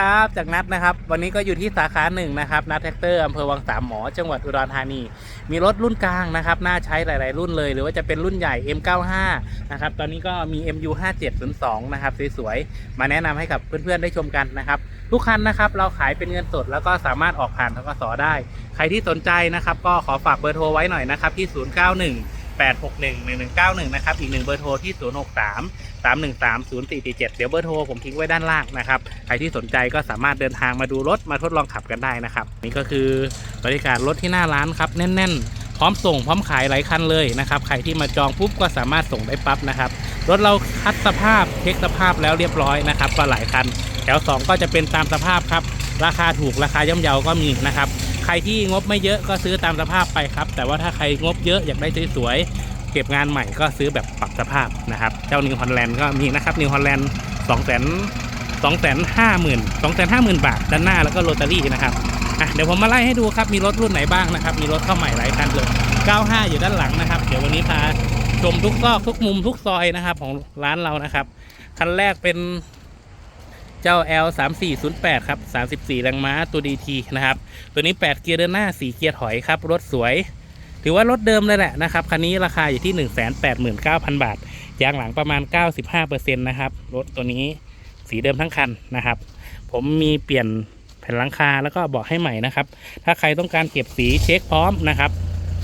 ครับจากนัดนะครับ วันนี้ก็อยู่ที่สาขาหนึ่งนะครับนัดแท็กเตอร์อำเภอวังสามหมอ จังหวัดอุดรธานี มีรถรุ่นกลางนะครับ น่าใช้หลาย ๆ รุ่นเลย หรือว่าจะเป็นรุ่นใหญ่ M95 นะครับ ตอนนี้ก็มี MU 5702 นะครับสวย ๆ มาแนะนำให้กับเพื่อน ๆ ได้ชมกันนะครับ ทุกคันนะครับ เราขายเป็นเงินสดแล้วก็สามารถออกผ่านทกสได้ ใครที่สนใจนะครับ ก็ขอฝากเบอร์โทรไว้หน่อยนะครับที่ 091 861 1191 นะครับ อีกหนึ่งเบอร์โทรที่ 063 313 0447 เดี๋ยวเบอร์โทรผมทิ้งไว้ด้านล่างนะครับ ใครที่สนใจก็สามารถเดินทางมาดูรถมาทดลองขับกันได้นะครับ นี่ก็คือบริการรถที่หน้าร้านครับ แน่นๆพร้อมส่งพร้อมขายหลายคันเลยนะครับ ใครที่มาจองปุ๊บก็สามารถส่งได้ปั๊บนะครับ รถเราคัดสภาพเช็คสภาพแล้วเรียบร้อยนะครับ ก็หลายคัน แถว 2 ก็จะเป็นตามสภาพครับ ราคาถูกราคาย่อมเยาก็มีนะครับ ใครที่งบไม่เยอะก็ซื้อตามสภาพไปครับ แต่ว่าถ้าใครงบเยอะอยากได้สวยๆเก็บงานใหม่ก็ซื้อแบบปรับสภาพนะครับ เจ้านิวฮอลแลนด์ก็มีนะครับนิวฮอลแลนด์สองแสนสองแสนห้าหมื่นสองแสนห้าหมื่นบาทด้านหน้าแล้วก็โรตารี่นะครับอะเดี๋ยวผมมาไล่ให้ดูครับมีรถรุ่นไหนบ้างนะครับ มีรถเข้าใหม่หลายคันเลย95 อยู่ด้านหลังนะครับ เดี๋ยววันนี้พาชมทุกซอกทุกมุมทุกซอยนะครับ ของร้านเรานะครับคันแรกเป็น เจ้า L 3 4 0 8ครับ34 แรงม้าตัว DT นะครับ ตัวนี้ 8 เกียร์เดินหน้า 4 เกียร์ถอยครับ รถสวย ถือว่ารถเดิมเลยแหละนะครับ คันนี้ราคาอยู่ที่ 189,000 บาท ยางหลังประมาณ 95%นะครับ รถตัวนี้สีเดิมทั้งคันนะครับ ผมมีเปลี่ยนแผ่นหลังคาแล้วก็บอกให้ใหม่นะครับ ถ้าใครต้องการเก็บสีเช็คพร้อมนะครับ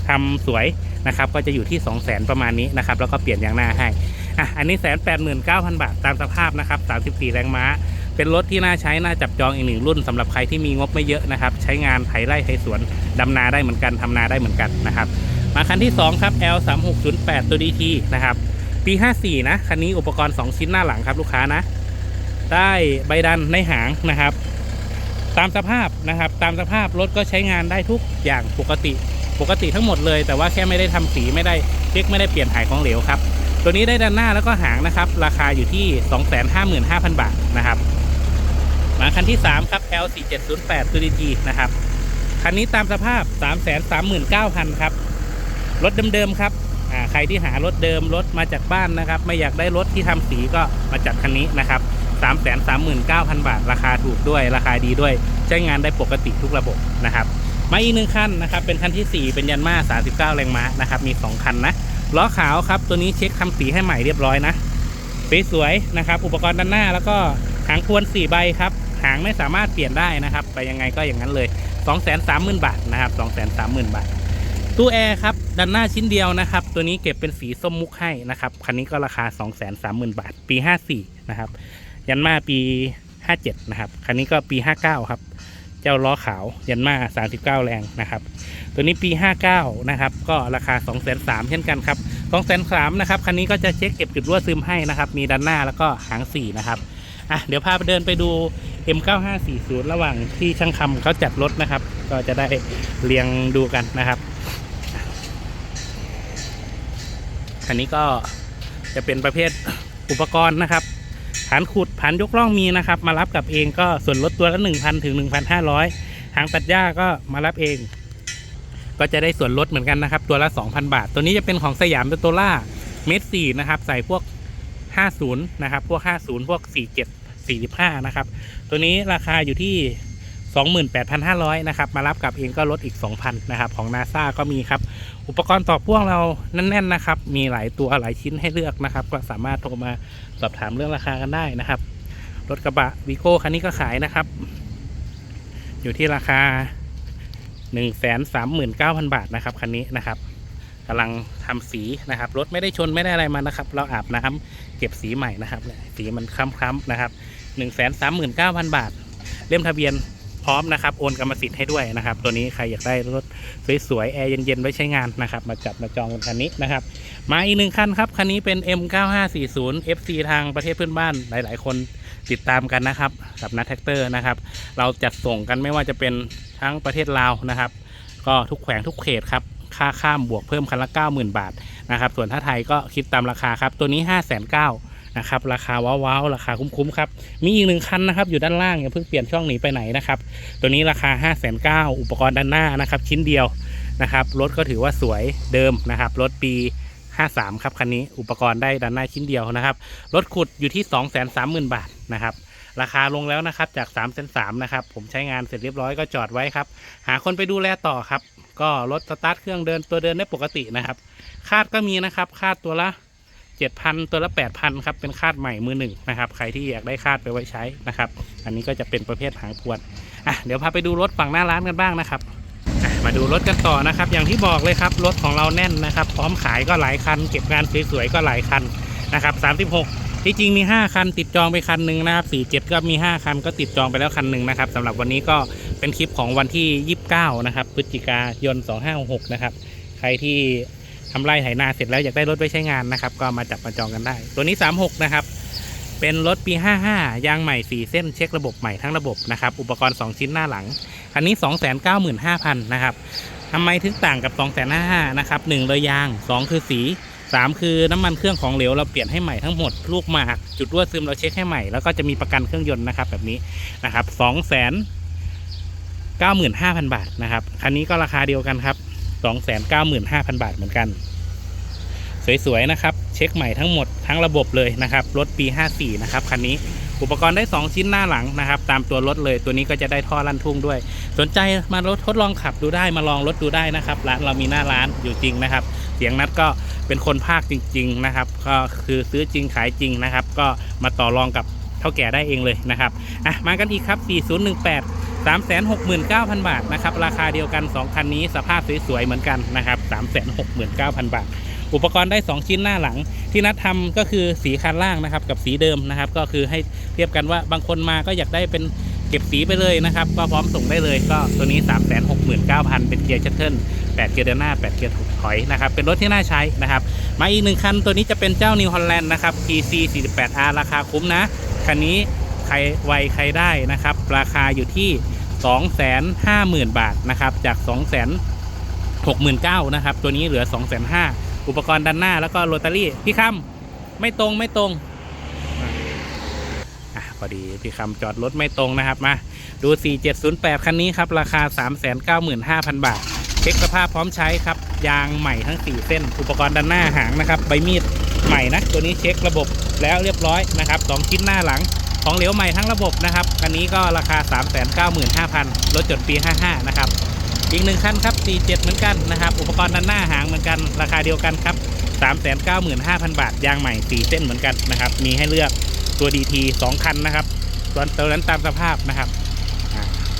ทำสวยนะครับ ก็จะอยู่ที่ 2 0 0 0 0 0ประมาณนี้นะครับ แล้วก็เปลี่ยนยางหน้าให้ อะ อันนี้แสนแปดหมื่นเก้าพันบาทตามสภาพนะครับสามสิบสี่แรงม้า เป็นรถที่น่าใช้น่าจับจองอีกหนึ่งรุ่นสำหรับใครที่มีงบไม่เยอะนะครับ ใช้งานไถไร่ไถสวนดำนาได้เหมือนกันทำนาได้เหมือนกันนะครับ มาคันที่ 2 ครับ L 3 6 0 8ตัว DT นะครับ ปี 54 นะ คันนี้อุปกรณ์ 2 ชิ้นหน้าหลังครับลูกค้านะ ได้ใบดันในหางนะครับ ตามสภาพนะครับ ตามสภาพรถก็ใช้งานได้ทุกอย่างปกติ ปกติทั้งหมดเลย แต่ว่าแค่ไม่ได้ทำสีไม่ได้เช็คไม่ได้เปลี่ยนถ่ายของเหลวครับตัวนี้ได้ด้านหน้าแล้วก็หางนะครับ ราคาอยู่ที่ 255,000 บาทนะครับ มาคันที่ 3 ครับ L 4 7 0 8ตัว DT นะครับ คันนี้ตามสภาพ 339,000 ครับ รถเดิมๆครับใครที่หารถเดิมรถมาจากบ้านนะครับ ไม่อยากได้รถที่ทำสีก็มาจัดคันนี้นะครับ339,000 บาท ราคาถูกด้วย ราคาดีด้วย ใช้งานได้ปกติทุกระบบนะครับ มาอีกหนึ่งคันนะครับ เป็นคันที่ 4 เป็นยันมา39 แรงม้านะครับ มี 2 คันนะล้อขาวครับ ตัวนี้เช็คทำสีให้ใหม่เรียบร้อยนะสวยๆนะครับ อุปกรณ์ด้านหน้าแล้วก็หางพวน 4 ใบครับ หางไม่สามารถเปลี่ยนได้นะครับ ไปยังไงก็อย่างนั้นเลย 230,000 บาทนะครับ 230,000 บาท ตู้แอร์ครับด้านหน้าชิ้นเดียวนะครับ ตัวนี้เก็บเป็นสีส้มมุกให้นะครับ คันนี้ก็ราคา 230,000 บาท ปี 54 นะครับ ยันมาปี 57 นะครับ คันนี้ก็ปี 59 ครับ เจ้าล้อขาวยันมา 39 แรงนะครับ ตัวนี้ปี 59 นะครับ ก็ราคา 2 3 0 0 0เช่นกันครับ2 3 0 0 0นะครับคันนี้ก็จะเช็คเก็บจุดรั่วซึมให้นะครับ มีด้านหน้าแล้วก็หาง4นะครับอะเดี๋ยวพาไปเดินไปดู M9540 ระหว่างที่ช่างคำเขาจัดรถนะครับ ก็จะได้เรียงดูกันนะครับคันนี้ก็จะเป็นประเภทอุปกรณ์นะครับผานขุดผานยกล่องมีนะครับ มารับกับเองก็ส่วนลดตัวละ1,000ถึง1,500 หางตัดหญ้าก็มารับเอง ก็จะได้ส่วนลดเหมือนกันนะครับ ตัวละ 2,000 บาท ตัวนี้จะเป็นของสยามเป็นตัวล่าเมตรสี่นะครับ ใส่พวก 50 นะครับ พวก 50 พวก 47 45นะครับ ตัวนี้ราคาอยู่ที่ 28,500นะครับ มารับกับเองก็ลดอีก 2,000นะครับ ของนาซาก็มีครับ อุปกรณ์ต่อพ่วงเราแน่นๆนะครับ มีหลายตัวหลายชิ้นให้เลือกนะครับ ก็สามารถโทรมาสอบถามเรื่องราคากันได้นะครับ รถกระบะวีโก้คันนี้ก็ขายนะครับ อยู่ที่ราคา 139,000 บาทนะครับคันนี้นะครับกำลังทำสีนะครับรถไม่ได้ชนไม่ได้อะไรมานะครับ เราอาบน้ำเก็บสีใหม่นะครับสีมันคล้ำๆนะครับ 139,000 บาท เล่มทะเบียนพร้อมนะครับ โอนกรรมสิทธิ์ให้ด้วยนะครับ ตัวนี้ใครอยากได้รถสวยๆ แอร์เย็นๆ ไว้ใช้งานนะครับ มาจัดมาจองกันคันนี้นะครับ มาอีกหนึ่งคันครับ คันนี้เป็น M9540 FC ทางประเทศเพื่อนบ้านหลายๆ คนติดตามกันนะครับ กับนัทแท็กเตอร์นะครับ เราจัดส่งกันไม่ว่าจะเป็นทั้งประเทศลาวนะครับ ก็ทุกแขวงทุกเขตครับค่าข้ามบวกเพิ่มคันละ 90,000 บาทนะครับ ส่วนถ้าไทยก็คิดตามราคาครับ ตัวนี้ 5 9 0 0 0 นะครับ ราคาว้าวๆราคาคุ้มๆครับมีอีกหนึ่งคันนะครับอยู่ด้านล่างอย่าเพิ่งเปลี่ยนช่องหนีไปไหนนะครับตัวนี้ราคา 5 9 0 0 0อุปกรณ์ด้านหน้านะครับชิ้นเดียวนะครับรถก็ถือว่าสวยเดิมนะครับรถปี 53 ครับคันนี้อุปกรณ์ได้ด้านหน้าชิ้นเดียวนะครับรถขุดอยู่ที่ 230,000 บาทนะครับราคาลงแล้วนะครับจาก3ามแสนสามนะครับผมใช้งานเสร็จเรียบร้อยก็จอดไว้ครับ หาคนไปดูแลต่อครับ ก็รถสตาร์ทเครื่องเดินตัวเดินได้ปกตินะครับ คาดก็มีนะครับ คาดตัวละ เจ็ดพันตัวละแปดพันครับเป็นคาดใหม่มือหนึ่งนะครับใครที่อยากได้คาดไปไว้ใช้นะครับอันนี้ก็จะเป็นประเภทหางพวนอะเดี๋ยวพาไปดูรถฝั่งหน้าร้านกันบ้างนะครับมาดูรถกันต่อนะครับ อย่างที่บอกเลยครับรถของเราแน่นนะครับ พร้อมขายก็หลายคัน เก็บงานสวยๆก็หลายคันนะครับ36 ที่จริงมี 5 คันติดจองไปคันหนึ่งนะครับ47 ก็มี 5 คันก็ติดจองไปแล้วคันหนึ่งนะครับสำหรับวันนี้ก็เป็นคลิปของวันที่ 29 นะครับพฤศจิกายน 2566 นะครับ ใครที่ ทำไร่ไถนาเสร็จแล้วอยากได้รถไว้ใช้งานนะครับ ก็มาจับมาจองกันได้ ตัวนี้ 36 นะครับ เป็นรถปี 55 ยางใหม่ 4 เส้นเช็คระบบใหม่ทั้งระบบนะครับ อุปกรณ์ 2 ชิ้นหน้าหลัง คันนี้ 295,000 นะครับทำไมถึงต่างกับ 255,000 นะครับ 1 เลยยาง 2 คือสี 3 คือน้ำมันเครื่องของเหลวเราเปลี่ยนให้ใหม่ทั้งหมด ลูกหมากจุดรั่วซึมเราเช็คให้ใหม่ แล้วก็จะมีประกันเครื่องยนต์นะครับแบบนี้นะครับ2 9 5 0 0 0 บาทนะครับ คันนี้ก็ราคาเดียวกันครับ 295,000 บาทเหมือนกัน สวยๆนะครับ เช็คใหม่ทั้งหมดทั้งระบบเลยนะครับ รถปี 54 นะครับคันนี้อุปกรณ์ได้ 2 ชิ้นหน้าหลังนะครับ ตามตัวรถเลยตัวนี้ก็จะได้ท่อลั่นทุ่งด้วย สนใจมารถทดลองขับดูได้มาลองรถดูได้นะครับร้านเรามีหน้าร้านอยู่จริงนะครับ เสียงนัดก็เป็นคนภาคจริง ๆ นะครับ ก็คือซื้อจริงขายจริงนะครับ ก็มาต่อรองกับเท่าแก่ได้เองเลยนะครับอะมากันอีกครับ 4018 369,000 บาทนะครับ ราคาเดียวกัน 2 คันนี้สภาพสวยๆเหมือนกันนะครับ 369,000 บาท อุปกรณ์ได้ 2 ชิ้นหน้าหลัง ที่นัดทำก็คือสีคันล่างนะครับ กับสีเดิมนะครับ ก็คือให้เทียบกันว่าบางคนมาก็อยากได้เป็นเก็บสีไปเลยนะครับ ก็พร้อมส่งได้เลยก็ตัวนี้ 369,000 เป็นเกียร์ชัตเทิล8เกียร์เดินหน้า 8 เกียร์ถอยนะครับ เป็นรถที่น่าใช้นะครับ มาอีกหนึ่งคันตัวนี้จะเป็นเจ้า New Holland นะครับ PC 48R ราคาคุ้มนะ คันนี้ ใครไวใครได้นะครับ ราคาอยู่ที่ 250,000 บาทนะครับ จาก 269,000นะครับ ตัวนี้เหลือ 250,000 อุปกรณ์ด้านหน้าแล้วก็โรตารี่ พี่คำไม่ตรงไม่ตรงอะพอดีพี่คำจอดรถไม่ตรงนะครับ มาดู 4708 คันนี้ครับ ราคา 395,000 บาทเช็คสภาพพร้อมใช้ครับ ยางใหม่ทั้ง 4 เส้น อุปกรณ์ด้านหน้าหางนะครับ ใบมีดใหม่นะ ตัวนี้เช็คระบบแล้วเรียบร้อยนะครับสองชิ้นหน้าหลัง ของเหลวใหม่ทั้งระบบนะครับคันนี้ก็ราคา 395,000 รถจดปี 55 นะครับ อีกหนึ่งคันครับ 47 เหมือนกันนะครับ อุปกรณ์ด้านหน้าหางเหมือนกันราคาเดียวกันครับ 395,000 บาท ยางใหม่ 4 เส้นเหมือนกันนะครับ มีให้เลือกตัว DT 2 คันนะครับตัวตัวนั้นตามสภาพนะครับ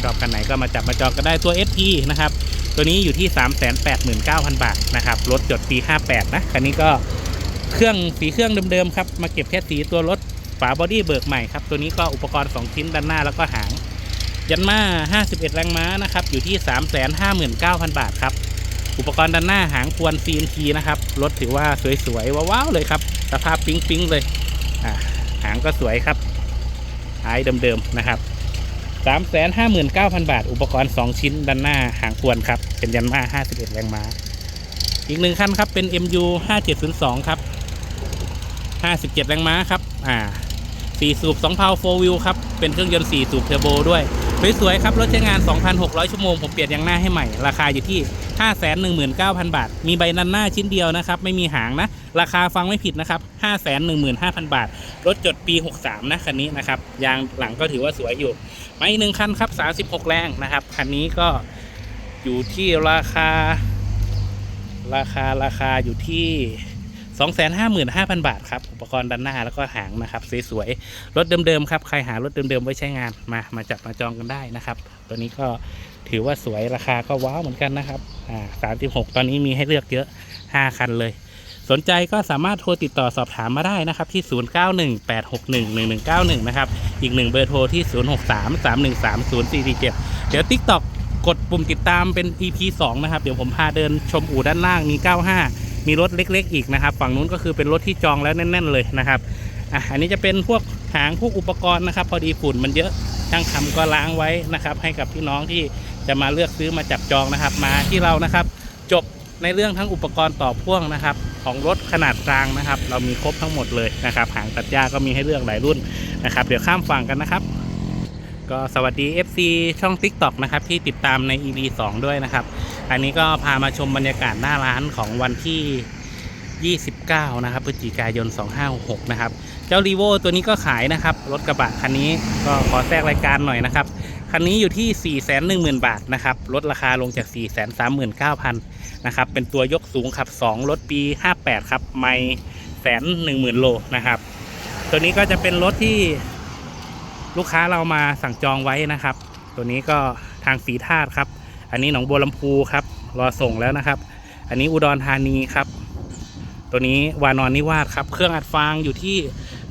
ชอบคันไหนก็มาจับมาจองก็ได้ตัว SP นะครับ ตัวนี้อยู่ที่ 389,000 บาทนะครับ รถจดปี 58 นะ คันนี้ก็เครื่องสีเครื่องเดิมๆครับ มาเก็บแค่สีตัวรถ ฝาบอดี้เบิกใหม่ครับ ตัวนี้ก็อุปกรณ์ 2 ชิ้นด้านหน้าแล้วก็หาง ยันมา 51 แรงม้านะครับ อยู่ที่ 359,000 บาทครับ อุปกรณ์ด้านหน้าหางควน CNT นะครับ รถถือว่าสวยๆ ว้าวๆเลยครับ สภาพปิ๊งๆเลยอ่าหางก็สวยครับท้ายเดิมๆนะครับ359,000 บาท อุปกรณ์ 2 ชิ้นด้านหน้าหางควนครับ เป็นยันมา 51 แรงม้า อีกหนึ่งคันครับ เป็น MU 5702 ครับ 57 แรงม้าครับ อ่า 4 สูบ2พาว4วิวครับ เป็นเครื่องยนต์ 4 สูบเทอร์โบด้วย สวยๆครับ รถใช้งาน 2,600 ชั่วโมง ผมเปลี่ยนยางหน้าให้ใหม่ ราคาอยู่ที่ 519,000 บาท มีใบนันหน้าชิ้นเดียวนะครับ ไม่มีหางนะ ราคาฟังไม่ผิดนะครับ 515,000 บาท รถจดปี 63 นะคันนี้นะครับ ยางหลังก็ถือว่าสวยอยู่มาอีกหนึ่งคันครับ 36 แรงนะครับ คันนี้ก็อยู่ที่ราคา ราคาราคาอยู่ที่ 255,000 บาทครับ อุปกรณ์ด้านหน้าแล้วก็หางนะครับสวยๆ รถเดิมๆครับ ใครหารถเดิมๆไว้ใช้งานมา มาจับมาจองกันได้นะครับ ตัวนี้ก็ถือว่าสวยราคาก็ว้าวเหมือนกันนะครับอ่า36 ตอนนี้มีให้เลือกเยอะ 5 คันเลย สนใจก็สามารถโทรติดต่อสอบถามมาได้นะครับที่ 0918611191 นะครับ อีกหนึ่งเบอร์โทรที่ 0633130447 เดี๋ยว TikTok กดปุ่มติดตามเป็น EP 2 นะครับ เดี๋ยวผมพาเดินชมอู่ด้านล่างมี 95 มีรถเล็ก ๆ อีกนะครับ ฝั่งนู้นก็คือเป็นรถที่จองแล้วแน่น ๆ เลยนะครับอะอันนี้จะเป็นพวกหางพวกอุปกรณ์นะครับ พอดีฝุ่นมันเยอะช่างทำก็ล้างไว้นะครับ ให้กับพี่น้องที่จะมาเลือกซื้อมาจับจองนะครับ มาที่เรานะครับ จบในเรื่องทั้งอุปกรณ์ต่อพ่วงนะครับ ของรถขนาดกลางนะครับ เรามีครบทั้งหมดเลยนะครับหางตัดหญ้าก็มีให้เลือกหลายรุ่นนะครับ เดี๋ยวข้ามฝั่งกันนะครับ ก็สวัสดี FC ช่อง TikTok นะครับที่ติดตามใน EP 2 ด้วยนะครับ อันนี้ก็พามาชมบรรยากาศหน้าร้านของวันที่ 29 นะครับพฤศจิกายน 2566นะครับ เจ้ารีโวตัวนี้ก็ขายนะครับ รถกระบะคันนี้ก็ขอแทรกรายการหน่อยนะครับ คันนี้อยู่ที่ 410,000 บาทนะครับ ลดราคาลงจาก 439,000 นะครับ เป็นตัวยกสูงขับ 2 รถปี 58 ครับ ไม่แสนหนึ่งหมื่นโลนะครับ ตัวนี้ก็จะเป็นรถที่ ลูกค้าเรามาสั่งจองไว้นะครับ ตัวนี้ก็ทางสีธาตุครับ อันนี้หนองบัวลำพูครับ รอส่งแล้วนะครับ อันนี้อุดรธานีครับ ตัวนี้วานอนนิวาสครับ เครื่องอัดฟางอยู่ที่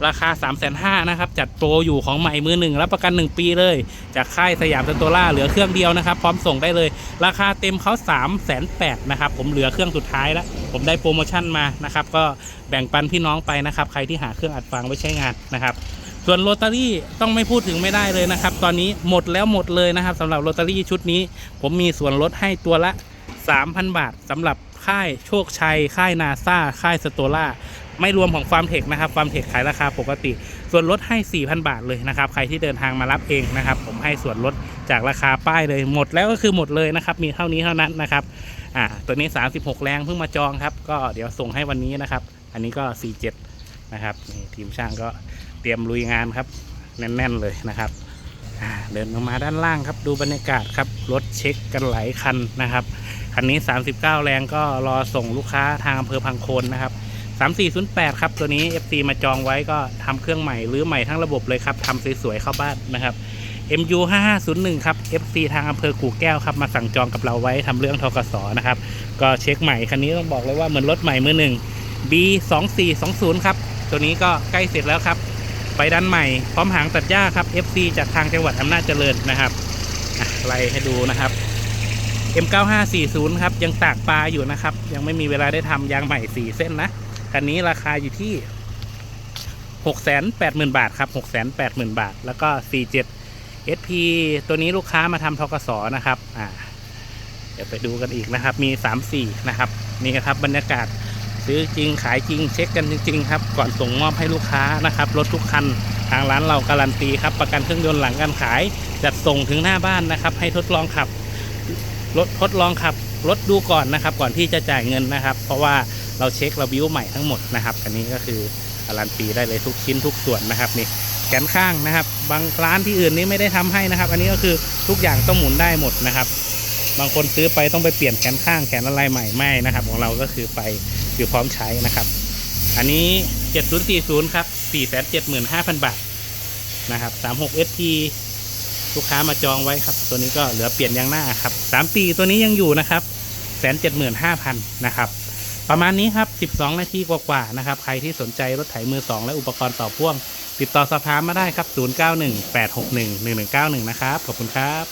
ราคา 3 5 0 0 0นะครับ จัดโปรอยู่ของใหม่มือหนึ่งรับประกัน 1 ปีเลย จากค่ายสยามสโตล่าเหลือเครื่องเดียวนะครับ พร้อมส่งได้เลย ราคาเต็มเขา 3 8 0 0 0นะครับ ผมเหลือเครื่องสุดท้ายแล้ว ผมได้โปรโมชั่นมานะครับ ก็แบ่งปันพี่น้องไปนะครับ ใครที่หาเครื่องอัดฟางไว้ใช้งานนะครับ ส่วนโรตารี่ต้องไม่พูดถึงไม่ได้เลยนะครับ ตอนนี้หมดแล้วหมดเลยนะครับสำหรับโรตารี่ชุดนี้ ผมมีส่วนลดให้ตัวละ 3,000 บาทสำหรับค่ายโชคชัย ค่ายนาซาค่ายสโตล่าไม่รวมของฟาร์มเทคนะครับฟาร์มเทคขายราคาปกติ ส่วนลดให้ 4,000 บาทเลยนะครับ ใครที่เดินทางมารับเองนะครับ ผมให้ส่วนลดจากราคาป้ายเลยหมดแล้วก็คือหมดเลยนะครับ มีเท่านี้เท่านั้นนะครับอ่าตัวนี้ 36 แรงเพิ่งมาจองครับ ก็เดี๋ยวส่งให้วันนี้นะครับ อันนี้ก็ 47 นะครับทีมช่างก็ เตรียมลุยงานครับ แน่นๆเลยนะครับเดินลงมาด้านล่างครับดูบรรยากาศครับรถเช็คกันหลายคันนะครับคันนี้ 39 แรงก็รอส่งลูกค้าทางอำเภอพังโคนนะครับ 3408 ครับ ตัวนี้ FC มาจองไว้ก็ทำเครื่องใหม่หรือใหม่ทั้งระบบเลยครับทำสวยๆเข้าบ้านนะครับ MU 5501 ครับ FC ทางอำเภอกู่แก้วครับ มาสั่งจองกับเราไว้ทำเรื่องทกสนะครับ ก็เช็คใหม่คันนี้ต้องบอกเลยว่าเหมือนรถใหม่มือหนึ่ง B 2420 ครับ ตัวนี้ก็ใกล้เสร็จแล้วครับ ไฟด้านใหม่ พร้อมหางตัดหญ้าครับ FC จากทางจังหวัดอำนาจเจริญนะครับไล่ให้ดูนะครับ M9540 ครับ ยังตากปลาอยู่นะครับ ยังไม่มีเวลาได้ทำยางใหม่ 4 เส้นนะคันนี้ราคาอยู่ที่ 680,000 บาทครับ680,000 บาท แล้วก็ 47 SP ตัวนี้ลูกค้ามาทำทกสนะครับอ่าเดี๋ยวไปดูกันอีกนะครับ มี 3 4 นะครับ นี่ครับบรรยากาศ ซื้อจริงขายจริงเช็คกันจริง ๆ ครับ ก่อนส่งมอบให้ลูกค้านะครับรถทุกคันทางร้านเราการันตีครับ ประกันเครื่องยนต์หลังการขาย จัดส่งถึงหน้าบ้านนะครับ ให้ทดลองขับรถทดลองขับรถดูก่อนนะครับ ก่อนที่จะจ่ายเงินนะครับ เพราะว่าเราเช็คเราบิ้วใหม่ทั้งหมดนะครับ อันนี้ก็คือการันตีได้เลยทุกชิ้นทุกส่วนนะครับนี่แขนข้างนะครับ บางร้านที่อื่นนี้ไม่ได้ทำให้นะครับ อันนี้ก็คือทุกอย่างต้องหมุนได้หมดนะครับ บางคนซื้อไปต้องไปเปลี่ยนแขนข้างแขนอะไรใหม่ไม่นะครับ ของเราก็คือไป คือพร้อมใช้นะครับ อันนี้ 7040 ครับ 475,000 บาทนะครับ 36 ST ลูกค้ามาจองไว้ครับ ตัวนี้ก็เหลือเปลี่ยนยางหน้าครับ 3 ปีตัวนี้ยังอยู่นะครับ 175,000 นะครับ ประมาณนี้ครับ 12 นาทีกว่าๆนะครับ ใครที่สนใจรถไถมือ 2 และอุปกรณ์ต่อพ่วง ติดต่อสอบถามมาได้ครับ 0918611191 นะครับ ขอบคุณครับ